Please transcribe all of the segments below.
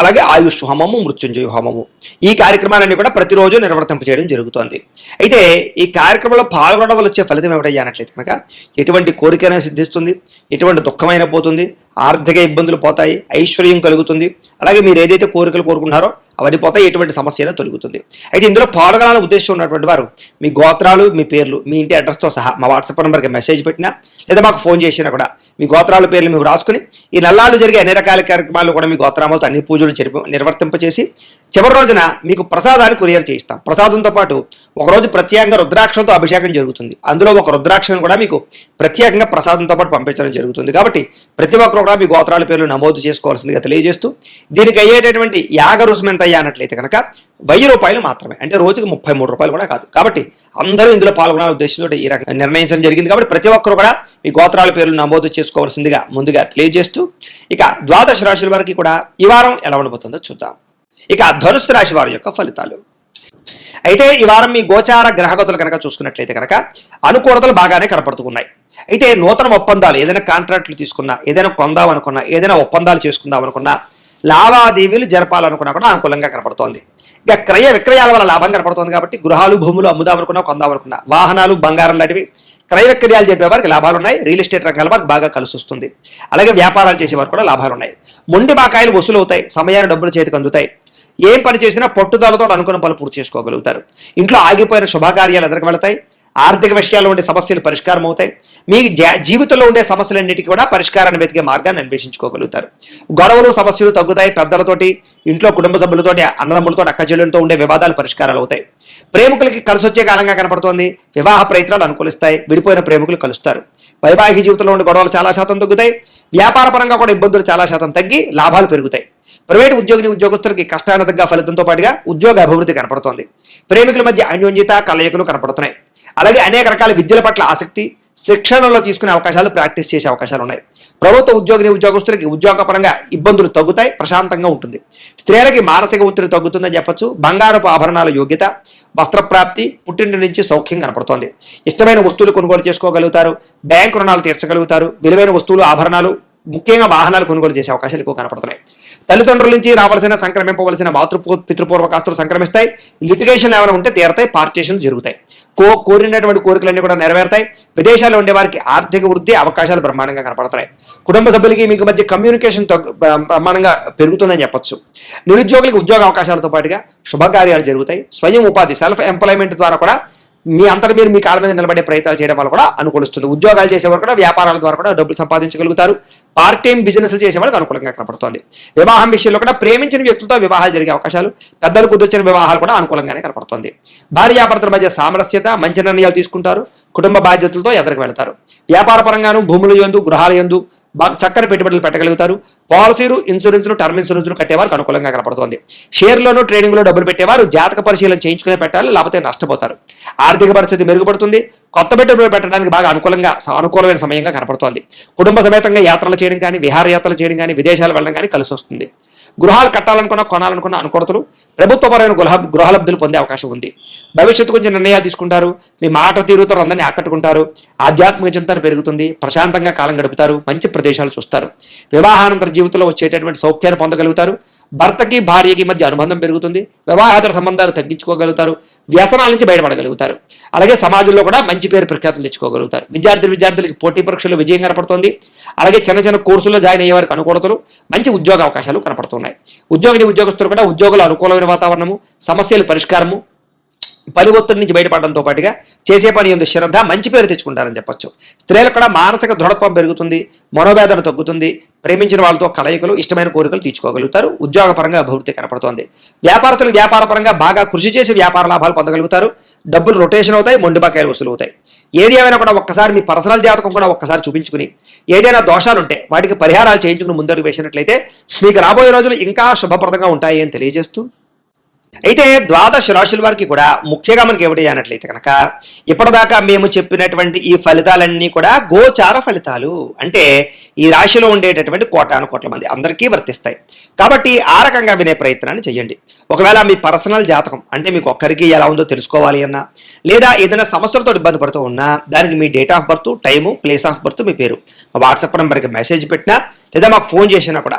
అలాగే ఆయుష్ హోమము మృత్యుంజయ హోమము. ఈ కార్యక్రమాలన్నీ కూడా ప్రతిరోజు నిర్వర్తింప చేయడం జరుగుతోంది. అయితే ఈ కార్యక్రమంలో పాల్గొనడం వల్ల వచ్చే ఫలితం ఏమిటయ్యా అన్నట్లయితే కనుక ఎటువంటి కోరికైనా సిద్ధిస్తుంది ఎటువంటి దుఃఖమైన పోతుంది ఆర్థిక ఇబ్బందులు పోతాయి ఐశ్వర్యం కలుగుతుంది అలాగే మీరు ఏదైతే కోరికలు కోరుకుంటున్నారో అవన్నీ పోతాయి ఎటువంటి సమస్య తొలుగుతుంది. అయితే ఇందులో పాల్గొనాలని ఉద్దేశం ఉన్నటువంటి వారు మీ గోత్రాలు మీ పేర్లు మీ ఇంటి అడ్రస్తో సహా మా వాట్సాప్ నెంబర్కి మెసేజ్ పెట్టినా లేదా మాకు ఫోన్ చేసినా కూడా మీ గోత్రాల పేర్లు మేము రాసుకుని ఈ నల్లాళ్ళు జరిగే అన్ని రకాల కార్యక్రమాలు కూడా మీ గోత్రామాలతో అన్ని పూజలు జరిపి నిర్వర్తింపచేసి చివరి రోజున మీకు ప్రసాదాన్ని కొరియర్ చేయిస్తాం. ప్రసాదంతో పాటు ఒకరోజు ప్రత్యేకంగా రుద్రాక్షంతో అభిషేకం జరుగుతుంది. అందులో ఒక రుద్రాక్షను కూడా మీకు ప్రత్యేకంగా ప్రసాదంతో పాటు పంపించడం జరుగుతుంది. కాబట్టి ప్రతి ఒక్కరు కూడా మీ గోత్రాల పేర్లు నమోదు చేసుకోవాల్సిందిగా తెలియజేస్తూ దీనికి అయ్యేటటువంటి యాగ రుసుమెంత ఎంత అయ్యా అన్నట్లయితే కనుక వెయ్యి రూపాయలు మాత్రమే. అంటే రోజుకి ముప్పై మూడు రూపాయలు కూడా కాదు. కాబట్టి అందరూ ఇందులో పాల్గొనాల ఉద్దేశంతో ఈ రకంగా నిర్ణయించడం జరిగింది. కాబట్టి ప్రతి ఒక్కరు కూడా మీ గోత్రాల పేర్లు నమోదు చేసుకోవాల్సిందిగా ముందుగా తెలియజేస్తూ ఇక ద్వాదశ రాశుల వారికి కూడా ఈ వారం ఎలా ఉండబోతుందో చూద్దాం. ఇక ధనుసు రాశి వారి యొక్క ఫలితాలు. అయితే ఈ వారం మీ గోచార గ్రహగతులు కనుక చూసుకున్నట్లయితే కనుక అనుకూలతలు బాగానే కనపడుతున్నాయి. అయితే నూతన ఒప్పందాలు ఏదైనా కాంట్రాక్ట్లు తీసుకున్నా ఏదైనా కొందాం అనుకున్నా ఏదైనా ఒప్పందాలు చేసుకుందాం అనుకున్నా లావాదేవీలు జరపాలనుకున్నా కూడా అనుకూలంగా కనపడుతోంది. ఇక క్రయ విక్రయాల వల్ల లాభం కనపడుతోంది కాబట్టి గృహాలు భూములు అమ్ముదామనుకున్నా కొందామనుకున్నా. వాహనాలు బంగారం లాంటివి క్రయ విక్రయాలు చెప్పే వారికి లాభాలు ఉన్నాయి. రియల్ ఎస్టేట్ రంగాల వారికి బాగా కలిసి వస్తుంది. అలాగే వ్యాపారాలు చేసే కూడా లాభాలు ఉన్నాయి. మొండి బాకాయలు వసూలు అవుతాయి సమయాన్ని డబ్బులు చేతికి అందుతాయి. ఏం పని చేసినా పట్టుదలతో అనుకున్న పనులు పూర్తి చేసుకోగలుగుతారు. ఇంట్లో ఆగిపోయిన శుభకార్యాలు ఎదురుకు వెళతాయి. ఆర్థిక విషయాల్లో ఉండే సమస్యలు పరిష్కారం అవుతాయి. మీ జా- జీవితంలో ఉండే సమస్యలన్నిటికీ కూడా పరిష్కారాన్ని వెతికే మార్గాన్ని అన్వేషించుకోగలుగుతారు. గొడవలు సమస్యలు తగ్గుతాయి. పెద్దలతోటి ఇంట్లో కుటుంబ సభ్యులతోటి అన్నదమ్ములతో అక్కచెల్లెలతో ఉండే వివాదాలు పరిష్కారాలు అవుతాయి. ప్రేమికులకి కలిసి వచ్చే కాలంగా కనపడుతోంది. వివాహ ప్రయత్నాలు అనుకూలిస్తాయి. విడిపోయిన ప్రేమికులు కలుస్తారు. వైవాహిక జీవితంలో ఉండే గొడవలు చాలా శాతం తగ్గుతాయి. వ్యాపార పరంగా కూడా ఇబ్బందులు చాలా శాతం తగ్గి లాభాలు పెరుగుతాయి. ప్రైవేట్ ఉద్యోగిని ఉద్యోగస్తులకి కష్టానతగా ఫలితంతో పాటుగా ఉద్యోగ అభివృద్ధి కనపడుతోంది. ప్రేమికుల మధ్య అన్యోన్యత కలయికలు కనపడుతున్నాయి. అలాగే అనేక రకాల విద్యల పట్ల ఆసక్తి శిక్షణలో తీసుకునే అవకాశాలు ప్రాక్టీస్ చేసే అవకాశాలు ఉన్నాయి. ప్రభుత్వ ఉద్యోగిని ఉద్యోగస్తులకి ఉద్యోగపరంగా ఇబ్బందులు తగ్గుతాయి ప్రశాంతంగా ఉంటుంది. స్త్రీలకి మానసిక ఒత్తిడి తగ్గుతుందని చెప్పొచ్చు. బంగారపు ఆభరణాల యోగ్యత వస్త్రప్రాప్తి పుట్టింటి నుంచి సౌఖ్యం కనపడుతోంది. ఇష్టమైన వస్తువులు కొనుగోలు చేసుకోగలుగుతారు బ్యాంకు రుణాలు తీర్చగలుగుతారు. విలువైన వస్తువులు ఆభరణాలు ముఖ్యంగా వాహనాలు కొనుగోలు చేసే అవకాశాలు ఎక్కువ కనపడుతున్నాయి. తల్లిదండ్రుల నుంచి రావాల్సిన సంక్రమింపవలసిన మాతృ పితృపూర్వకాస్తులు సంక్రమిస్తాయి. లిటిగేషన్ ఏమైనా ఉంటే తీరతాయి పార్టీషన్లు జరుగుతాయి. కో కోరినటువంటి కోరికలన్నీ కూడా నెరవేరుతాయి. విదేశాల్లో ఉండే వారికి ఆర్థిక వృద్ధి అవకాశాలు బ్రహ్మాండంగా కనపడతాయి. కుటుంబ సభ్యులకి మీకు మధ్య కమ్యూనికేషన్ బ్రహ్మాండంగా పెరుగుతుందని చెప్పొచ్చు. నిరుద్యోగులకు ఉద్యోగ అవకాశాలతో పాటుగా శుభకార్యాలు జరుగుతాయి. స్వయం ఉపాధి సెల్ఫ్ ఎంప్లాయ్మెంట్ ద్వారా కూడా మీ అంతటి మీరు మీ కాళ్ళ మీద నిలబడే ప్రయత్నాలు చేయడం వల్ల కూడా అనుకూలిస్తుంది. ఉద్యోగాలు చేసేవారు కూడా వ్యాపారాల ద్వారా కూడా డబ్బులు సంపాదించగలుగుతారు. పార్ట్ టైం బిజినెస్ చేసే వాళ్ళకి అనుకూలంగా కనపడుతోంది. వివాహం విషయంలో కూడా ప్రేమించిన వ్యక్తులతో వివాహాలు జరిగే అవకాశాలు పెద్దలు కుదిర్చిన వివాహాలు కూడా అనుకూలంగానే కనపడుతుంది. భార్యాభర్తల మధ్య సామరస్యత మంచి నిర్ణయాలు తీసుకుంటారు. కుటుంబ బాధ్యతలతో ఎదరికి వెళ్తారు. వ్యాపార పరంగాను భూముల యందు గృహాల యందు బాగా చక్కని పెట్టుబడులు పెట్టగలుగుతారు. పాలసీలు ఇన్సూరెన్స్లు టర్మ్ ఇన్సూరెన్స్లు కట్టేవారికి అనుకూలంగా కనపడుతోంది. షేర్లోనూ ట్రేడింగ్లో డబ్బులు పెట్టేవారు జాతక పరిశీలన చేయించుకునే పెట్టాలి లేకపోతే నష్టపోతారు. ఆర్థిక పరిస్థితి మెరుగుపడుతుంది. కొత్త పెట్టుబడులు పెట్టడానికి బాగా అనుకూలంగా సానుకూలమైన సమయంగా కనపడుతోంది. కుటుంబ సమేతంగా యాత్రలు చేయడం కానీ విహారయాత్రలు చేయడం కానీ విదేశాలు వెళ్ళడం కానీ కలిసి వస్తుంది గృహాలు కట్టాలనుకున్న కొనాలనుకున్న అనుకూలతలు ప్రభుత్వపరమైన గృహ గృహలబ్ధులు పొందే అవకాశం ఉంది. భవిష్యత్తు గురించి నిర్ణయాలు తీసుకుంటారు. మీ మాట తీరుతో అందరినీ ఆకట్టుకుంటారు. ఆధ్యాత్మిక చింతన పెరుగుతుంది. ప్రశాంతంగా కాలం గడుపుతారు. మంచి ప్రదేశాలు చూస్తారు. వివాహానంతర జీవితంలో వచ్చేటటువంటి సౌఖ్యాన్ని పొందగలుగుతారు. భర్తకి భార్యకి మధ్య అనుబంధం పెరుగుతుంది. వివాహాతర సంబంధాలు తగ్గించుకోగలుగుతారు. వ్యసనాల నుంచి బయటపడగలుగుతారు. అలాగే సమాజంలో కూడా మంచి పేరు ప్రఖ్యాతులు తెచ్చుకోగలుగుతారు. విద్యార్థులు విద్యార్థులకి పోటీ పరీక్షలు విజయం కనపడుతుంది. అలాగే చిన్న చిన్న కోర్సుల్లో జాయిన్ అయ్యే వారికి అనుకూలతలు మంచి ఉద్యోగ అవకాశాలు కనపడుతున్నాయి. ఉద్యోగిని ఉద్యోగస్తులు కూడా ఉద్యోగుల అనుకూలమైన వాతావరణము సమస్యల పరిష్కారము పని ఒత్తిడి నుంచి బయటపడడంతో పాటుగా చేసే పని ఎందు శ్రద్ధ మంచి పేరు తెచ్చుకుంటారని చెప్పొచ్చు. స్త్రీలకు కూడా మానసిక దృఢత్వం పెరుగుతుంది మనోవేదన తగ్గుతుంది ప్రేమించిన వాళ్ళతో కలయికలు ఇష్టమైన కోరికలు తీర్చుకోగలుగుతారు ఉద్యోగపరంగా అభివృద్ధి కనపడుతోంది. వ్యాపారస్తులు వ్యాపారపరంగా బాగా కృషి చేసి వ్యాపార లాభాలు పొందగలుగుతారు డబ్బులు రొటేషన్ అవుతాయి మొండిబాకాయలు వసూలు అవుతాయి ఏది ఏమైనా కూడా ఒక్కసారి మీ పర్సనల్ జాతకం కూడా ఒక్కసారి చూపించుకుని ఏదైనా దోషాలు ఉంటే వాటికి పరిహారాలు చేయించుకుని ముందడుగు వేసినట్లయితే మీకు రాబోయే రోజులు ఇంకా శుభప్రదంగా ఉంటాయి అని తెలియజేస్తూ అయితే ద్వాదశ రాశుల వారికి కూడా ముఖ్యంగా మనకి ఏమిటి అన్నట్లయితే కనుక ఇప్పటిదాకా మేము చెప్పినటువంటి ఈ ఫలితాలన్నీ కూడా గోచార ఫలితాలు. అంటే ఈ రాశిలో ఉండేటటువంటి కోటాను కోట్ల మంది అందరికీ వర్తిస్తాయి. కాబట్టి ఆ రకంగా వినే ప్రయత్నాన్ని చేయండి. ఒకవేళ మీ పర్సనల్ జాతకం అంటే మీకు ఒక్కరికి ఎలా ఉందో తెలుసుకోవాలి అన్నా లేదా ఏదైనా సమస్యలతో ఇబ్బంది పడుతూ ఉన్నా దానికి మీ date of birth time place of birth మీ పేరు. మా వాట్సాప్ నెంబర్కి మెసేజ్ పెట్టినా లేదా మాకు ఫోన్ చేసినా కూడా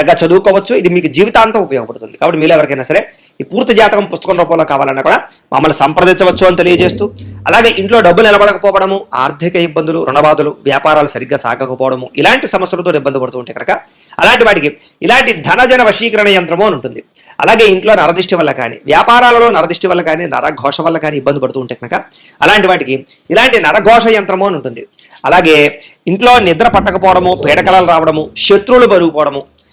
చక్కగా చదువుకోవచ్చు. ఇది మీకు జీవితాంతం ఉపయోగపడుతుంది. కాబట్టి మీరు ఎవరికైనా సరే ఈ పూర్తి జాతకం పుస్తకం రూపంలో కావాలన్నా కూడా మమ్మల్ని సంప్రదించవచ్చు అని తెలియజేస్తూ అలాగే ఇంట్లో డబ్బులు నిలబడకపోవడము ఆర్థిక ఇబ్బందులు రుణబాధలు వ్యాపారాలు సరిగ్గా సాగకపోవడము ఇలాంటి సమస్యలతో ఇబ్బంది పడుతూ ఉంటే కనుక అలాంటి వాటికి ఇలాంటి ధనజన వశీకరణ యంత్రము అని ఉంటుంది. అలాగే ఇంట్లో నరదిష్టి వల్ల కానీ వ్యాపారాలలో నరదిష్టి వల్ల కానీ నరఘోష వల్ల కానీ ఇబ్బంది పడుతూ ఉంటే కనుక అలాంటి వాటికి ఇలాంటి నరఘోష యంత్రము అని ఉంటుంది. అలాగే ఇంట్లో నిద్ర పట్టకపోవడము పీడకలలు రావడము శత్రువులు బరుగుపోవడము